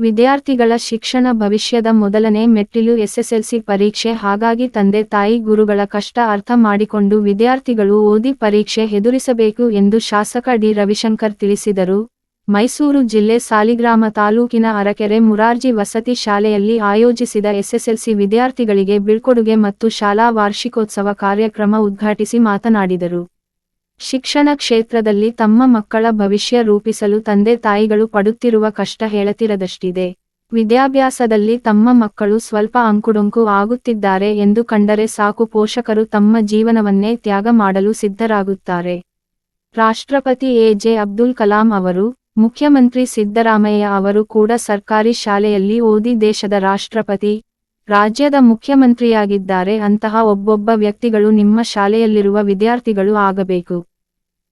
ವಿದ್ಯಾರ್ಥಿಗಳ ಶಿಕ್ಷಣ ಭವಿಷ್ಯದ ಮೊದಲನೇ ಮೆಟ್ಟಿಲು ಎಸ್ಎಸ್ಎಲ್ಸಿ ಪರೀಕ್ಷೆ. ಹಾಗಾಗಿ ತಂದೆ ತಾಯಿ ಗುರುಗಳ ಕಷ್ಟ ಅರ್ಥ ಮಾಡಿಕೊಂಡು ವಿದ್ಯಾರ್ಥಿಗಳು ಓದಿ ಪರೀಕ್ಷೆ ಎದುರಿಸಬೇಕು ಎಂದು ಶಾಸಕ ಡಿ. ರವಿಶಂಕರ್ ತಿಳಿಸಿದರು. ಮೈಸೂರು ಜಿಲ್ಲೆ ಸಾಲಿಗ್ರಾಮ ತಾಲೂಕಿನ ಅರಕೆರೆ ಮುರಾರ್ಜಿ ವಸತಿ ಶಾಲೆಯಲ್ಲಿ ಆಯೋಜಿಸಿದ ಎಸ್ಎಸ್ಎಲ್ಸಿ ವಿದ್ಯಾರ್ಥಿಗಳಿಗೆ ಬೀಳ್ಕೊಡುಗೆ ಮತ್ತು ಶಾಲಾ ವಾರ್ಷಿಕೋತ್ಸವ ಕಾರ್ಯಕ್ರಮ ಉದ್ಘಾಟಿಸಿ ಮಾತನಾಡಿದರು. ಶಿಕ್ಷಣ ಕ್ಷೇತ್ರದಲ್ಲಿ ತಮ್ಮ ಮಕ್ಕಳ ಭವಿಷ್ಯ ರೂಪಿಸಲು ತಂದೆ ತಾಯಿಗಳು ಪಡುತ್ತಿರುವ ಕಷ್ಟ ಹೇಳತಿರದಷ್ಟಿದೆ. ವಿದ್ಯಾಭ್ಯಾಸದಲ್ಲಿ ತಮ್ಮ ಮಕ್ಕಳು ಸ್ವಲ್ಪ ಅಂಕುಡೊಂಕು ಆಗುತ್ತಿದ್ದಾರೆ ಎಂದು ಕಂಡರೆ ಸಾಕು ಪೋಷಕರು ತಮ್ಮ ಜೀವನವನ್ನೇ ತ್ಯಾಗ ಮಾಡಲು ಸಿದ್ಧರಾಗುತ್ತಾರೆ. ರಾಷ್ಟ್ರಪತಿ ಎ. ಜೆ. ಅಬ್ದುಲ್ ಕಲಾಂ ಅವರು, ಮುಖ್ಯಮಂತ್ರಿ ಸಿದ್ದರಾಮಯ್ಯ ಅವರು ಕೂಡ ಸರ್ಕಾರಿ ಶಾಲೆಯಲ್ಲಿ ಓದಿ ದೇಶದ ರಾಷ್ಟ್ರಪತಿ ರಾಜ್ಯದ ಮುಖ್ಯಮಂತ್ರಿಯಾಗಿದ್ದಾರೆ ಅಂತಹ ಒಬ್ಬೊಬ್ಬ ವ್ಯಕ್ತಿಗಳು ನಿಮ್ಮ ಶಾಲೆಯಲ್ಲಿರುವ ವಿದ್ಯಾರ್ಥಿಗಳು ಆಗಬೇಕು.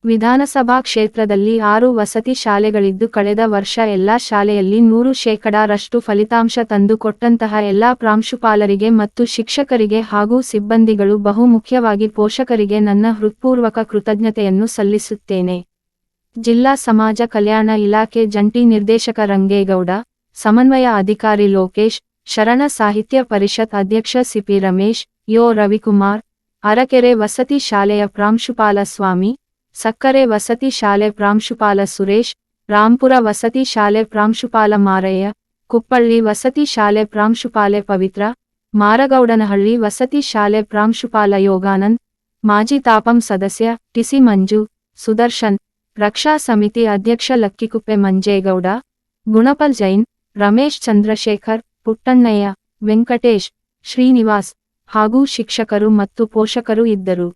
ವಿಧಾನಸಭಾ ಕ್ಷೇತ್ರದಲ್ಲಿ ಆರು ವಸತಿ ಶಾಲೆಗಳಿದ್ದು ಕಳೆದ ವರ್ಷ ಎಲ್ಲಾ ಶಾಲೆಯಲ್ಲಿ ನೂರು ಶೇಕಡಾರಷ್ಟು ಫಲಿತಾಂಶ ತಂದುಕೊಟ್ಟಂತಹ ಎಲ್ಲಾ ಪ್ರಾಂಶುಪಾಲರಿಗೆ ಮತ್ತು ಶಿಕ್ಷಕರಿಗೆ ಹಾಗೂ ಸಿಬ್ಬಂದಿಗಳು ಬಹುಮುಖ್ಯವಾಗಿ ಪೋಷಕರಿಗೆ ನನ್ನ ಹೃತ್ಪೂರ್ವಕ ಕೃತಜ್ಞತೆಯನ್ನು ಸಲ್ಲಿಸುತ್ತೇನೆ. ಜಿಲ್ಲಾ ಸಮಾಜ ಕಲ್ಯಾಣ ಇಲಾಖೆ ಜಂಟಿ ನಿರ್ದೇಶಕ ರಂಗೇಗೌಡ, ಸಮನ್ವಯ ಅಧಿಕಾರಿ ಲೋಕೇಶ್ शरण साहित्य परिषत् अध्यक्ष सिपी रमेश यो रविकुमार अरकेरे वसति शाले प्रांशुपाल स्वामी सकरे वसति शाले प्रांशुपाल सुरेश रामपुर वसति शाले प्रांशुपाल मारय्य कुप्पली वसति शाले प्रांशुपाले पवित्र मारगौड़नहली वसति शाले प्रांशुपाल योगानंद माजी तापम सदस्य टीसी मंजू सुदर्शन रक्षा समिति अध्यक्ष लक्की कुप्पे मंजेगौड़ गुणपल जैन रमेश चंद्रशेखर ಪುಟ್ಟಣ್ಣಯ್ಯ, ವೆಂಕಟೇಶ್, ಶ್ರೀನಿವಾಸ್ ಹಾಗೂ ಶಿಕ್ಷಕರು ಮತ್ತು ಪೋಷಕರು ಇದ್ದರು.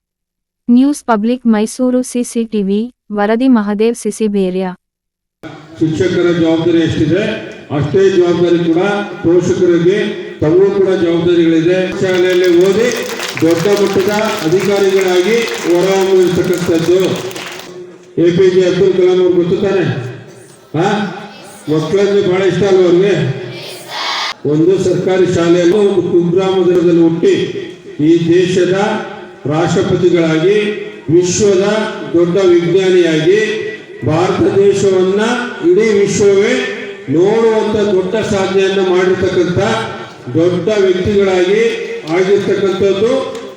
ನ್ಯೂಸ್ ಪಬ್ಲಿಕ್ ಮೈಸೂರು ಸಿಸಿಟಿವಿ, ವರದಿ ಮಹದೇವ್ ಸಿಸಿಬೇರ್ಯ ಶಿಕ್ಷಕರ ಜವಾಬ್ದಾರಿ ಎಷ್ಟಿದೆ? ಅಷ್ಟೇ ಜವಾಬ್ದಾರಿ ಕೂಡ ಪೋಷಕರಿಗೆ ತಮ್ಮ ಕೂಡ ಜವಾಬ್ದಾರಿಗಳಿದೆ. ಶಾಲೆಯಲ್ಲಿ ಓದಿ ದೊಡ್ಡ ಮಟ್ಟದ ಅಧಿಕಾರಿಗಳಾಗಿ ಹೊರಹೊಮ್ಮಿರ್ತಕ್ಕಂಥದ್ದು A P J Abdul Kalam ಅವ್ರು ಗೊತ್ತಾನೆ ಹಾ ಮಕ್ಕಳಂದ್ರೆ ಬಹಳ ಇಷ್ಟ ಅಲ್ವ ಅವ್ರಿಗೆ? ಒಂದು ಸರ್ಕಾರಿ ಶಾಲೆಯಲ್ಲಿ ಒಂದು ಕುಗ್ರಾಮದಲ್ಲಿ ಹುಟ್ಟಿ ಈ ದೇಶದ ರಾಷ್ಟ್ರಪತಿಗಳಾಗಿ, ವಿಶ್ವದ ದೊಡ್ಡ ವಿಜ್ಞಾನಿಯಾಗಿ, ಭಾರತ ದೇಶವನ್ನ ಇಡೀ ವಿಶ್ವವೇ ನೋಡುವಂತ ದೊಡ್ಡ ಸಾಧನೆಯನ್ನು ಮಾಡಿರ್ತಕ್ಕಂಥ ದೊಡ್ಡ ವ್ಯಕ್ತಿಗಳಾಗಿ ಆಗಿರ್ತಕ್ಕಂಥದ್ದು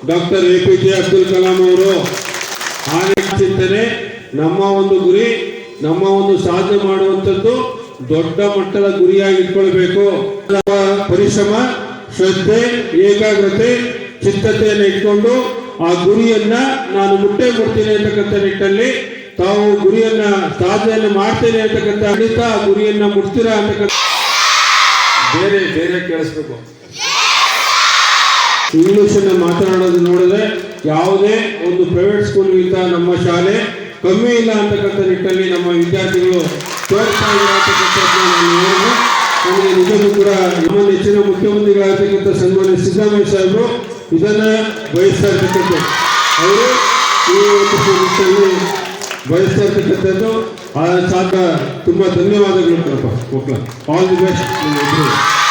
doctor A P J Abdul Kalam ಅವರು. ಆ ಚಿಂತನೆ ನಮ್ಮ ಒಂದು ಗುರಿ, ನಮ್ಮ ಒಂದು ಸಾಧನೆ ಮಾಡುವಂಥದ್ದು ದೊಡ್ಡ ಮಟ್ಟದ ಗುರಿಯಾಗಿ ಇಟ್ಕೊಳ್ಬೇಕು. ಪರಿಶ್ರಮ, ಶ್ರದ್ಧೆ, ಏಕಾಗ್ರತೆ, ಚಿತ್ತತೆಯನ್ನು ಇಟ್ಕೊಂಡು ಆ ಗುರಿಯನ್ನ ನಾನು ಮುಟ್ಟೆ ಕೊಡ್ತೀನಿ ಅಂತಕ್ಕಂಥ ನಿಟ್ಟಲ್ಲಿ ತಾವು ಗುರಿಯನ್ನ ಸಾಧನೆಯನ್ನು ಮಾಡ್ತೇನೆ ಅಂತಕ್ಕಂಥ ಖಂಡಿತ ಆ ಗುರಿಯನ್ನ ಮುಟ್ತೀರಾ ಅಂತಕ್ಕಂಥ ಬೇರೆ ಬೇರೆ ಕೇಳಿಸ್ಬೇಕು. ಇಂಗ್ಲಿಷ್ ಅನ್ನ ಮಾತನಾಡೋದು ನೋಡಿದ್ರೆ ಯಾವುದೇ ಒಂದು ಪ್ರೈವೇಟ್ ಸ್ಕೂಲ್ಗಿಂತ ನಮ್ಮ ಶಾಲೆ ಕಮ್ಮಿ ಇಲ್ಲ ಅಂತಕ್ಕಂಥ ನಿಟ್ಟಲ್ಲಿ ನಮ್ಮ ವಿದ್ಯಾರ್ಥಿಗಳು ತೋರಿಸ್ತಾ ನೋಡಿದೆ ನಮಗೆ ನಿಜಕ್ಕೂ ಕೂಡ ನಮ್ಮ ನೆಚ್ಚಿನ ಮುಖ್ಯಮಂತ್ರಿಗಳಾಗತಕ್ಕಂಥ ಸನ್ಮಾನ್ಯ ಸಿದ್ದರಾಮಯ್ಯ ಸಾಹೇಬರು ಇದನ್ನ ಬಯಸ್ತಾ ಇರ್ತಕ್ಕಂಥದ್ದು ಅವರು ಈ ಒಂದು ಬಯಸ್ತಾ ಇರ್ತಕ್ಕಂಥದ್ದು ಆ ಸಾಕ ತುಂಬ ಧನ್ಯವಾದಗಳು ಕಣಪ್ಪ ಮಕ್ಕಳ ಆಲ್ ದಿ ಬೆಸ್ಟ್